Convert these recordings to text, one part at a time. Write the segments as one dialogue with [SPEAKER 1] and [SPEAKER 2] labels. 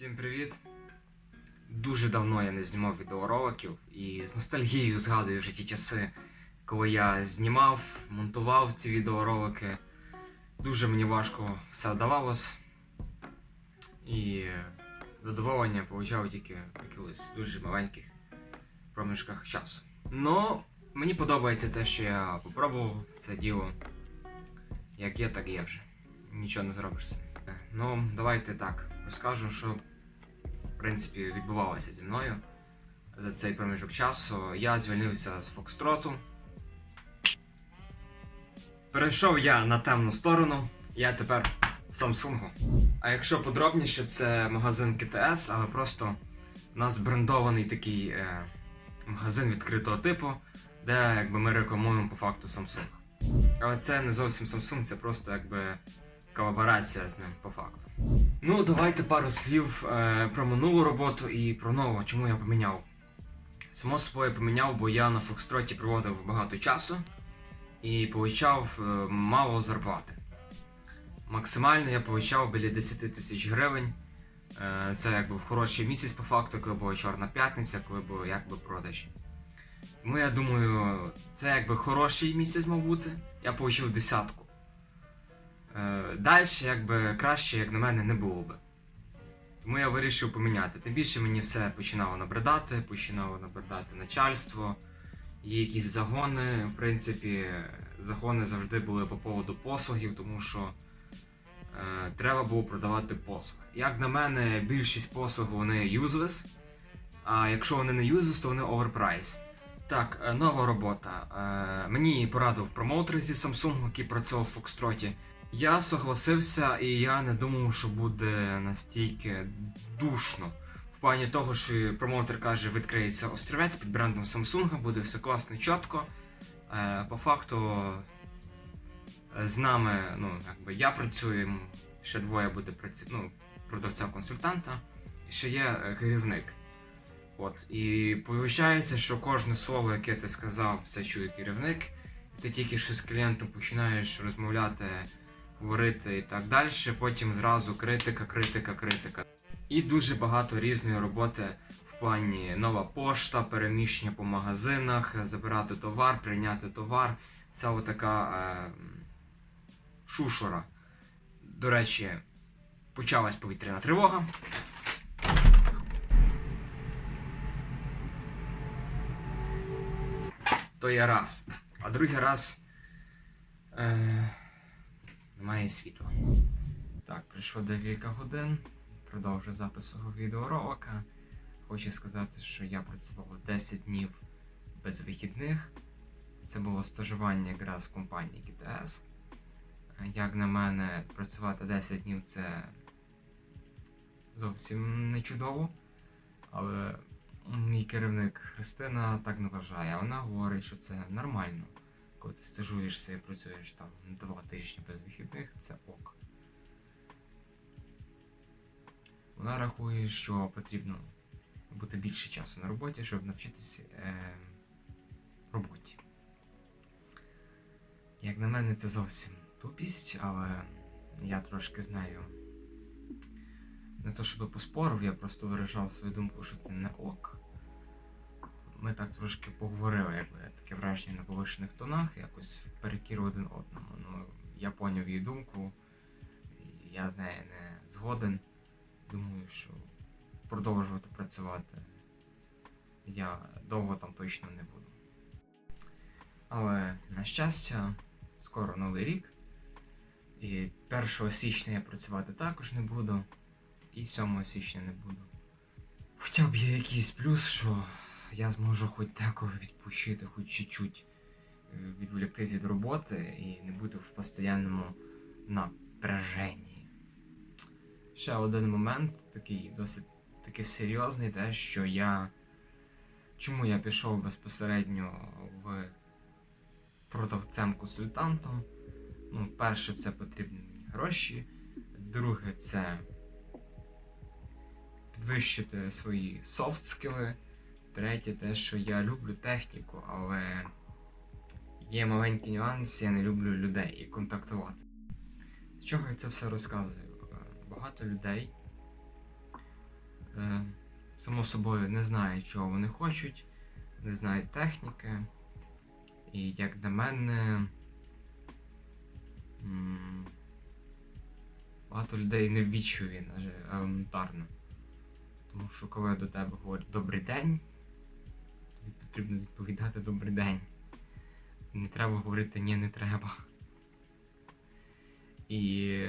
[SPEAKER 1] Всім привіт! Дуже давно я не знімав відеороликів і з ностальгією згадую вже ті часи, коли я знімав, монтував ці відеоролики. Дуже мені важко все вдавалось. І задоволення получав тільки в якихось дуже маленьких проміжках часу. Ну, мені подобається те, що я попробував це діло. Як є, так є вже. Нічого не зробиш. з цим. Ну, давайте так розкажу, що принципі відбувалося зі мною за цей проміжок часу. Я звільнився з Фокстроту. Перейшов я на темну сторону, я тепер в Samsung. А якщо подробніше, це магазин КТС, але просто у нас брендований такий е, магазин відкритого типу, де якби ми рекламуємо по факту Samsung. Але це не зовсім Samsung, це просто якби колаборація з ним по факту. Ну, давайте пару слів е, про минулу роботу і про нову, чому я поміняв. Само собою поміняв, бо я на Фокстроті проводив багато часу і получав е, мало зарплати. Максимально я получав біля 10 тисяч гривень. Е, це якби в хороший місяць по факту, коли була Чорна п'ятниця, коли були якби продажі. Тому я думаю, це якби хороший місяць мав бути. Я отримав десятку. Далі, якби краще, як на мене, не було би. Тому я вирішив поміняти. Тим більше мені все починало набридати, починало набридати начальство, є якісь загони. В принципі, загони завжди були по поводу послугів, тому що е, треба було продавати послуги. Як на мене, більшість послуг вони useless, а якщо вони не useless, то вони overprice. Так, е, нова робота. Е, мені порадив промоутер зі Samsung, який працював в Фокстроті. Я согласився, і я не думав, що буде настільки душно. В плані того, що промоутер каже, відкриється острівець під брендом Samsung, буде все класно, чітко. Е, по факту з нами, ну, якби я працюю, ще двоє буде працю... ну, продавця-консультанта, і ще є е, керівник. От, і виходить, що кожне слово, яке ти сказав, це чує керівник. І ти тільки що з клієнтом починаєш розмовляти говорити і так далі. Потім зразу критика, критика, критика. І дуже багато різної роботи в плані нова пошта, переміщення по магазинах, забирати товар, прийняти товар. Це така е, шушура. До речі, почалась повітряна тривога. То є раз. А другий раз. Е, немає світла. Так, пройшло декілька годин. Продовжу запис свого відеоролика. Хочу сказати, що я працював 10 днів без вихідних. Це було стажування якраз в компанії GTS. Як на мене, працювати 10 днів це зовсім не чудово. Але мій керівник Христина так не вважає. Вона говорить, що це нормально коли ти стажуєшся і працюєш там два тижні без вихідних, це ок. Вона рахує, що потрібно бути більше часу на роботі, щоб навчитися е, роботі. Як на мене, це зовсім тупість, але я трошки знаю. Не то щоб поспорив, я просто виражав свою думку, що це не ок ми так трошки поговорили, якби таке враження на повишених тонах, якось перекір один одному. Ну, я поняв її думку, я з нею не згоден. Думаю, що продовжувати працювати я довго там точно не буду. Але, на щастя, скоро новий рік. І 1 січня я працювати також не буду, і 7 січня не буду. Хоча б є якийсь плюс, що я зможу хоч декого відпочити, хоч чуть-чуть е, відволіктись від роботи і не бути в постійному напряженні. Ще один момент, такий досить таки серйозний, те, що я. Чому я пішов безпосередньо в продавцем-консультантом? Ну, перше, це потрібні мені гроші. Друге, це підвищити свої софт скіли. Третє, те, що я люблю техніку, але є маленький нюанс, я не люблю людей і контактувати. З чого я це все розказую? Е, Багато людей само собою не знають, чого вони хочуть, не знають техніки. І як на мене. Багато людей не ввічує елементарно. Тому що коли до тебе говорять добрий день, потрібно відповідати добрий день. Не треба говорити ні, не треба. І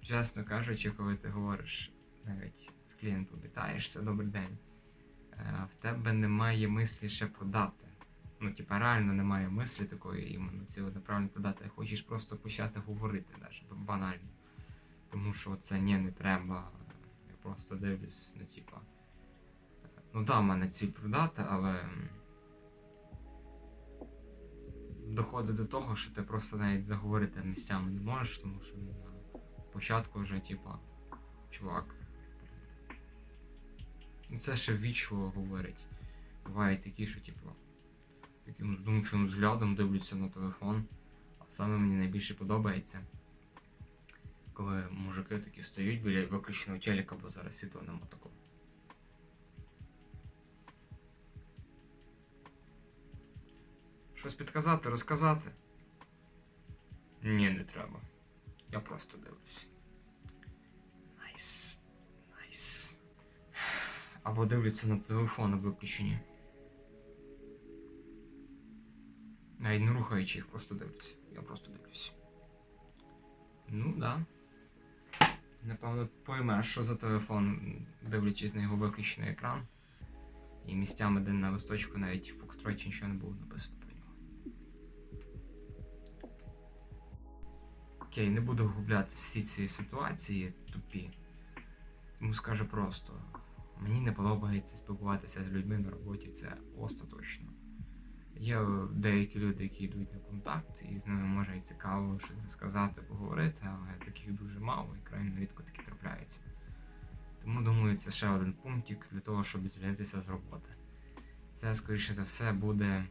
[SPEAKER 1] чесно кажучи, коли ти говориш навіть з клієнтом вітаєшся, добрий день, е, в тебе немає мислі ще продати. Ну, типа, реально немає мислі такої іменно цілонаправленно продати, хочеш просто почати говорити, навіть банально. Тому що це ні, не треба. Я просто дивлюсь, ну, типа. Ну да, в мене ціль продати, але. Доходить до того, що ти просто навіть заговорити місцями не можеш, тому що на початку вже, типа, чувак. Ну, Це ще вічливо говорить. Бувають такі, що, типу, таким здумчим взглядом дивляться на телефон. А саме мені найбільше подобається, коли мужики такі стоять біля виключеного телека, бо зараз світло нема такого. Щось підказати, розказати? Ні, не треба. Я просто дивлюсь. Найс. Найс. Або дивляться на телефони виключені. Навіть не рухаючи їх, просто дивлюсь. Я просто дивлюсь. Ну да. Напевно, поймеш, що за телефон, дивлячись на його виключений екран. І місцями, де на листочку навіть в Фокстроті нічого не було написано Окей, не буду вгублятися в всі ці ситуації тупі. Тому скажу просто: мені не подобається спілкуватися з людьми на роботі, це остаточно. Є деякі люди, які йдуть на контакт, і з ними може і цікаво щось розказати, поговорити, але таких дуже мало і крайне рідко такі трапляються. Тому думаю, це ще один пунктик для того, щоб звільнитися з роботи. Це, скоріше за все, буде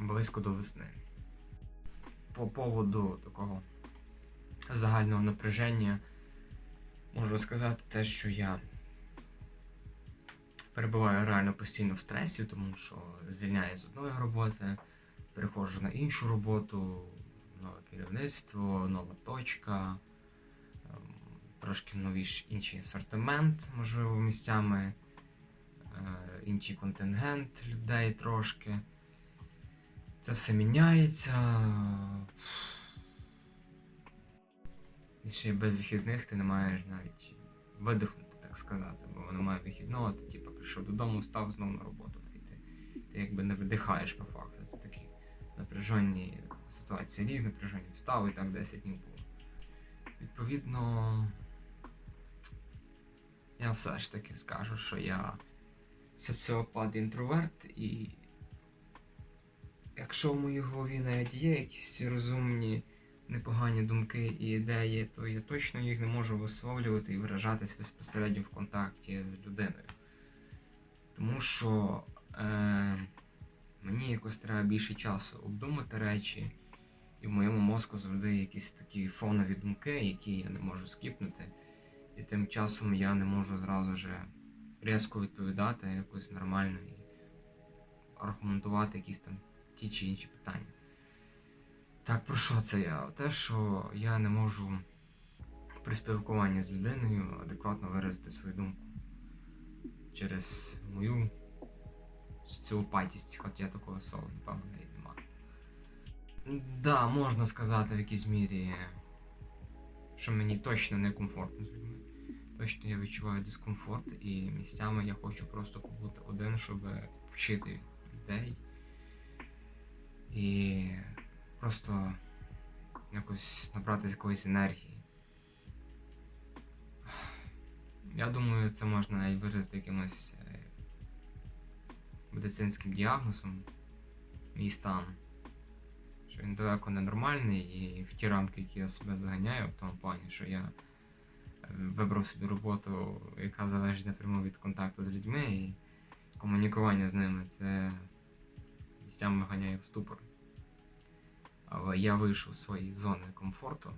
[SPEAKER 1] близько до весни. По поводу такого загального напряження можу сказати те, що я перебуваю реально постійно в стресі, тому що звільняю з одної роботи, переходжу на іншу роботу, нове керівництво, нова точка, ем, трошки новіш інший асортимент, можливо, місцями, е, інший контингент людей трошки. Це все міняється. І ще й без вихідних ти не маєш навіть видихнути, так сказати, бо немає вихідного, ти типу, прийшов додому, став знову на роботу. І ти, ти якби не видихаєш по факту. Ти такі напряжені ситуації ліг, напряжені встав і так 10 днів було. Відповідно, я все ж таки скажу, що я соціопат інтроверт, і якщо в моїй голові навіть є якісь розумні непогані думки і ідеї, то я точно їх не можу висловлювати і виражатися безпосередньо в контакті з людиною. Тому що е, мені якось треба більше часу обдумати речі, і в моєму мозку завжди якісь такі фонові думки, які я не можу скіпнути. І тим часом я не можу зразу же різко відповідати якось нормально і аргументувати якісь там ті чи інші питання. Так, про що це я? Те, що я не можу при спілкуванні з людиною адекватно виразити свою думку через мою соціопатість, хоч я такого слова, напевно, навіть нема. Да, можна сказати в якійсь мірі, що мені точно не комфортно з людьми. Точно я відчуваю дискомфорт, і місцями я хочу просто побути один, щоб вчити людей. І просто якось набрати якоїсь енергії. Я думаю, це можна навіть виразити якимось е, медицинським діагнозом, мій стан. Що він далеко не нормальний і в ті рамки, які я себе заганяю, в тому плані, що я е, вибрав собі роботу, яка залежить напряму від контакту з людьми, і комунікування з ними це місцями виганяє в ступор. Але я вийшов з своєї зони комфорту.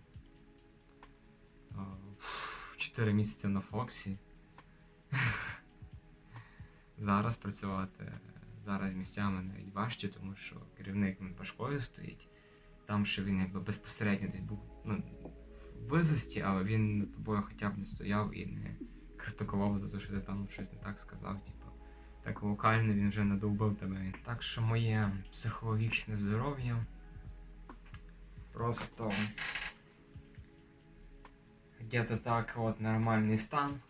[SPEAKER 1] Е, 4 місяці на Фоксі. Зараз працювати зараз місцями навіть важче, тому що керівник він башкою стоїть. Там ще він якби безпосередньо десь був ну, в близості, але він над тобою хоча б не стояв і не критикував за те, що ти там щось не так сказав. Типу, так локально він вже надовбив тебе. Так що моє психологічне здоров'я просто где-то так от нормальний стан.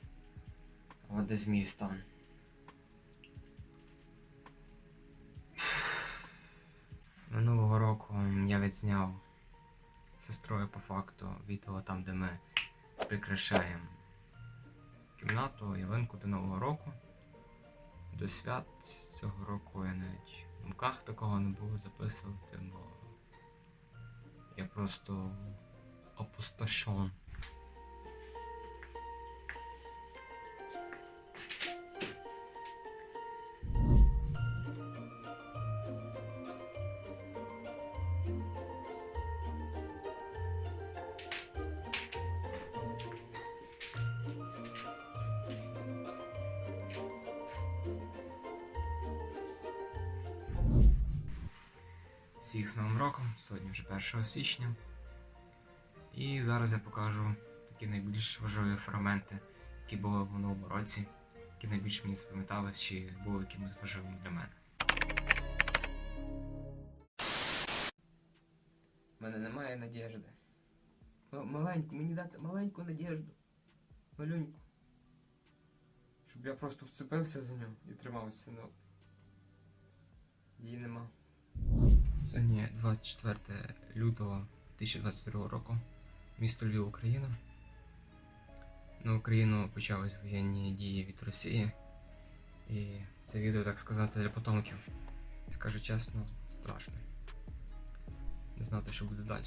[SPEAKER 1] От десь мій стан. Минулого року я відзняв сестрою по факту відео там, де ми прикрашаємо кімнату, ялинку до Нового року. До свят цього року я навіть в думках такого не було записувати, бо я просто опустошен. Вже 1 січня. І зараз я покажу такі найбільш важливі фрагменти, які були в минулому році, які найбільше мені запам'ятались чи були якимось важливим для мене. У мене немає надіжди. Маленьку, мені дати маленьку надіжду. Малюньку. Щоб я просто вцепився за нього і тримався, ну. Її нема. Сьогодні 24 лютого 2022 року. Місто Львів, Україна. На Україну почались воєнні дії від Росії. І це відео, так сказати, для потомків. Скажу чесно, страшно. Не знати, що буде далі.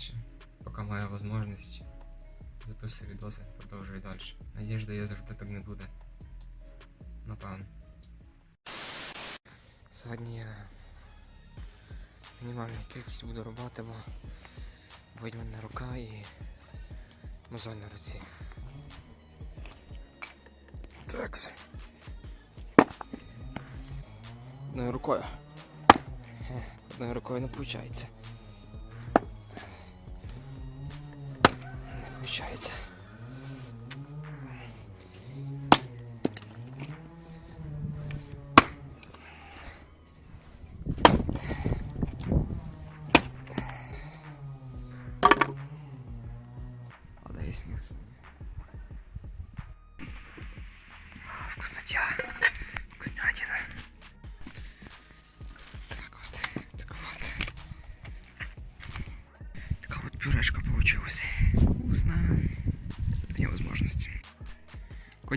[SPEAKER 1] Поки маю можливість, записую відоси, продовжую далі. Надіжда є завжди так не буде. Напевно. Сьогодні мінімальну кількість буду робити, бо болить мене рука і мозоль на руці. Такс. Одною рукою. Одною рукою не виходить. Не виходить.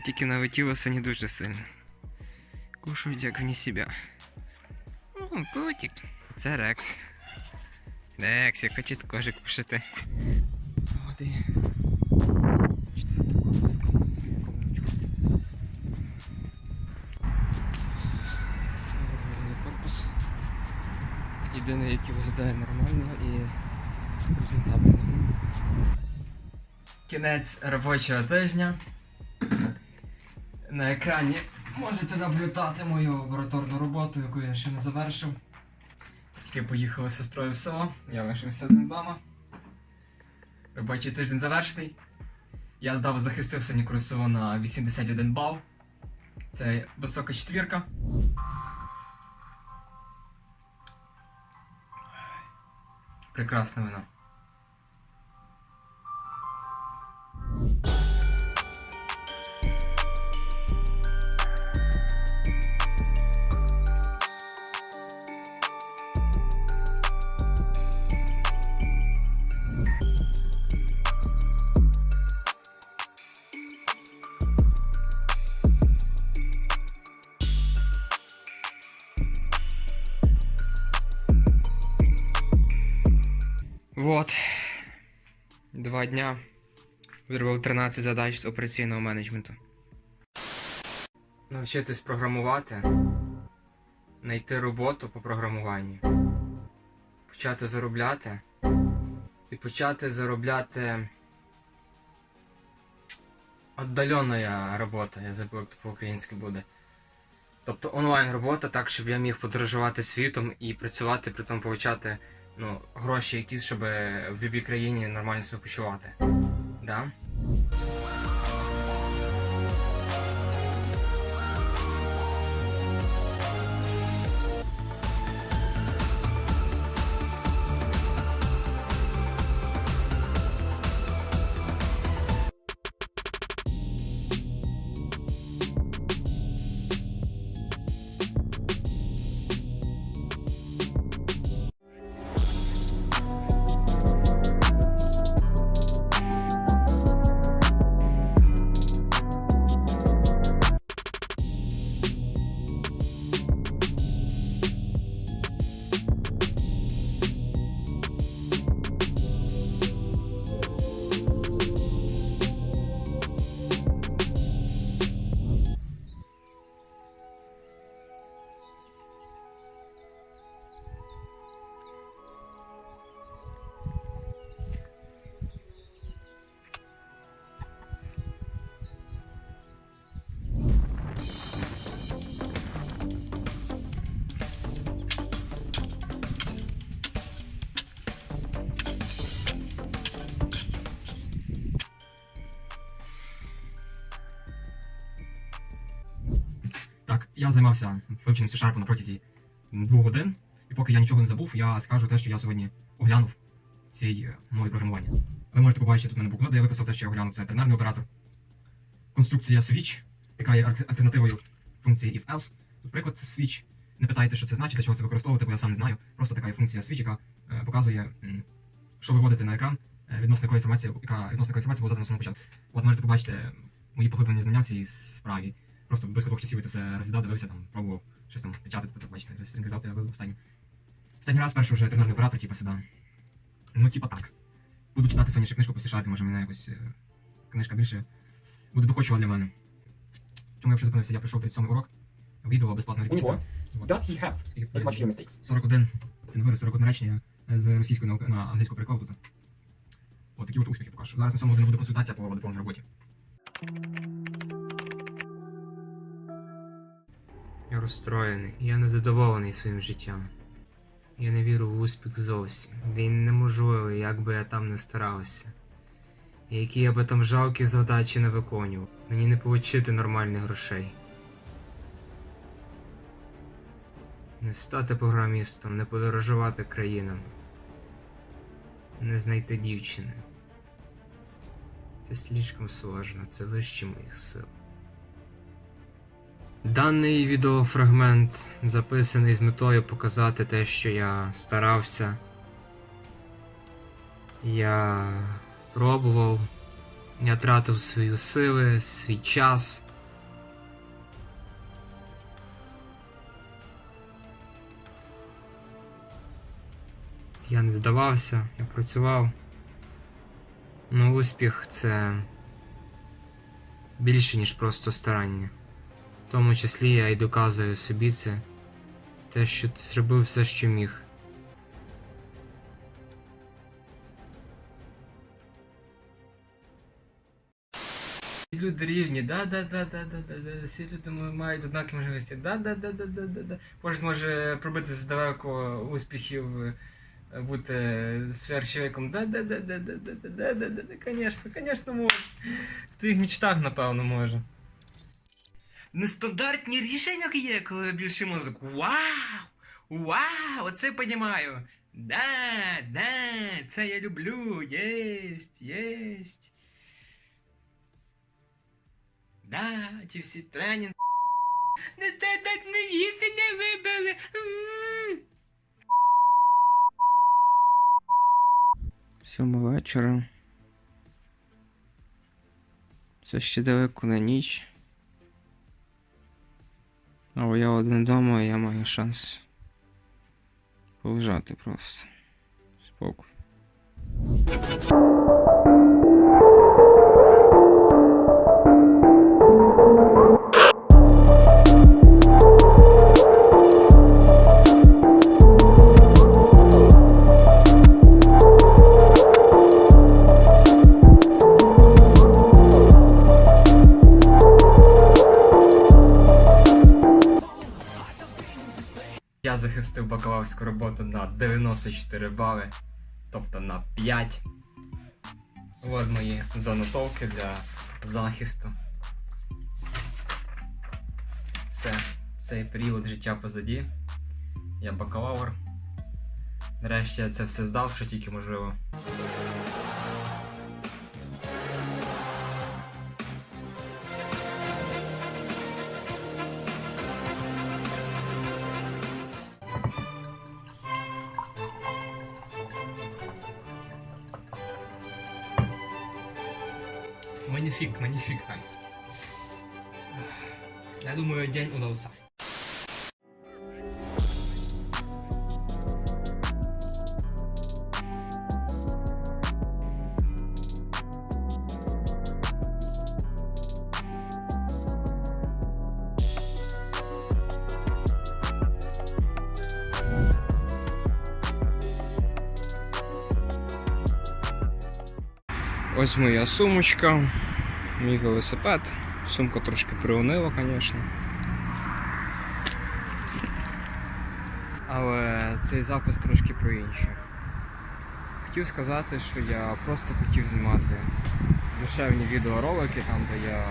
[SPEAKER 1] Котики налетілося не дуже сильно. Кушають як вне себя. О, котик. Це Рекс. Рекс, я хочу також кушати. От і четвертий корпус, корпус, якому не чувствую. От корпус. Єдиний, який виглядає нормально і презентабельно. Кінець робочого тижня. На екрані можете наблюдати мою лабораторну роботу, яку я ще не завершив. Тільки поїхали з сестрою в село, я лишився один вдома. Робочий тиждень завершений. Я здав захистив сьогодні на 81 бал. Це висока четвірка. Прекрасна вина. Два дня. Зробив 13 задач з операційного менеджменту. Навчитись програмувати. Знайти роботу по програмуванню. Почати заробляти. І почати заробляти Отдалена робота, я забув, як по-українськи буде. Тобто онлайн робота, так, щоб я міг подорожувати світом і працювати, при тому получати ну, гроші якісь, щоб в будь-якій країні нормально себе почувати. Да? Так, я займався вивченням C-Sharp на протязі двох годин, і поки я нічого не забув, я скажу те, що я сьогодні оглянув цій е, мові програмування. Ви можете побачити тут мене букву, де я виписав те, що я оглянув. Це тернарний оператор. Конструкція switch, яка є альтернативою функції if-else. Тут приклад switch. Не питайте, що це значить, для чого це використовувати, бо я сам не знаю. Просто така є функція switch, яка е, показує, що виводити на екран е, відносно якої інформації, яка відносно якої інформації була задана на самому початку. От можете побачити мої поглиблені знання в цій справі. Просто близько двох часів це все розглядав, дивився, там, пробував щось там печатати, тут бачите, стрінки я вивів останній. Останній раз перший вже тренерний оператор, типу, сюди. Ну, типа так. Буду читати сьогодні ще книжку по C-Sharp, може мене якось е, книжка більше буде доходчива для мене. Чому я вже зупинився? Я прийшов 37 урок, відео безплатно
[SPEAKER 2] У does he have that much few mistakes?
[SPEAKER 1] 41, це не вираз, 41 речення з російської на, на англійську переклав тут. От такі от успіхи покажу. Зараз на цьому годину буде консультація по дипломній роботі. Я розстроєний, я незадоволений своїм життям. Я не вірю в успіх зовсім. Він неможливий, як би я там не старався. І які я би там жалкі задачі не виконував. Мені не получити нормальних грошей. Не стати програмістом, не подорожувати країнами. Не знайти дівчини. Це слишком сложно, це вище моїх сил. Даний відеофрагмент записаний з метою показати те, що я старався. Я пробував, я тратив свої сили, свій час. Я не здавався, я працював. Ну, успіх це більше, ніж просто старання. В тому числі я й доказую собі це, те, що ти зробив все, що міг. Люди рівні, да, да, да, да, да, да, да. Всі люди мають однакові можливості. Да, да, да, да, да, да, да. Кожен може пробити з далеко успіхів, е, бути сверхчоловіком. Да, да, да, да, да, да, да, да, да, да, да, конечно, конечно, може. В твоїх мечтах, напевно, може. Нестандартні рішення є, коли більше мозок. Вау! Вау! Оце понімаю. Да, да, це я люблю. Єсть, єсть. Да, ті всі тренінги. Не те так не їсти не вибили.
[SPEAKER 3] Сьома вечора. Це ще далеко на ніч. Але я один вдома і я маю шанс полежати просто. Спокій.
[SPEAKER 1] Захистив бакалаврську роботу на 94 бали, тобто на 5. От мої занотовки для захисту. Все, цей період життя позаді. Я бакалавр. Нарешті я це все здав, що тільки можливо. Манифик, манифик, Айс. Я думаю, день удался.
[SPEAKER 3] Ось моя сумочка, мій велосипед. Сумка трошки приунила, звісно. Але цей запис трошки про інше. Хотів сказати, що я просто хотів знімати душевні відеоролики, там де я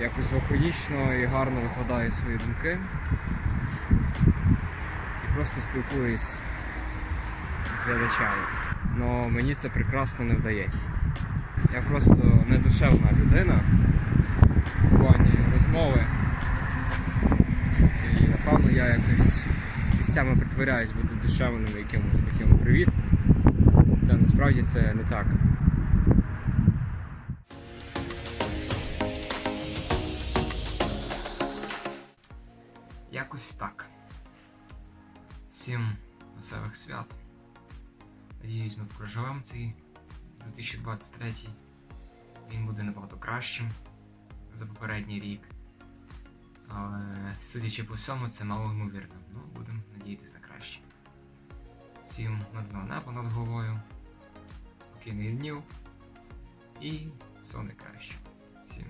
[SPEAKER 3] якось лаконічно і гарно викладаю свої думки. І просто спілкуюсь з глядачами. Но мені це прекрасно не вдається. Я просто не душевна людина в плані розмови. І напевно я якось місцями притворяюсь бути душевним якимось таким привітним. Та насправді це не так.
[SPEAKER 1] Якось так. Всім веселих свят. Надіюсь, ми проживемо цей 2023. Він буде набагато кращим за попередній рік. Але судячи по всьому, це мало ймовірно. Ну, будемо надіятися на краще. Всім мирного неба над головою, спокійних днів і все найкраще. Всім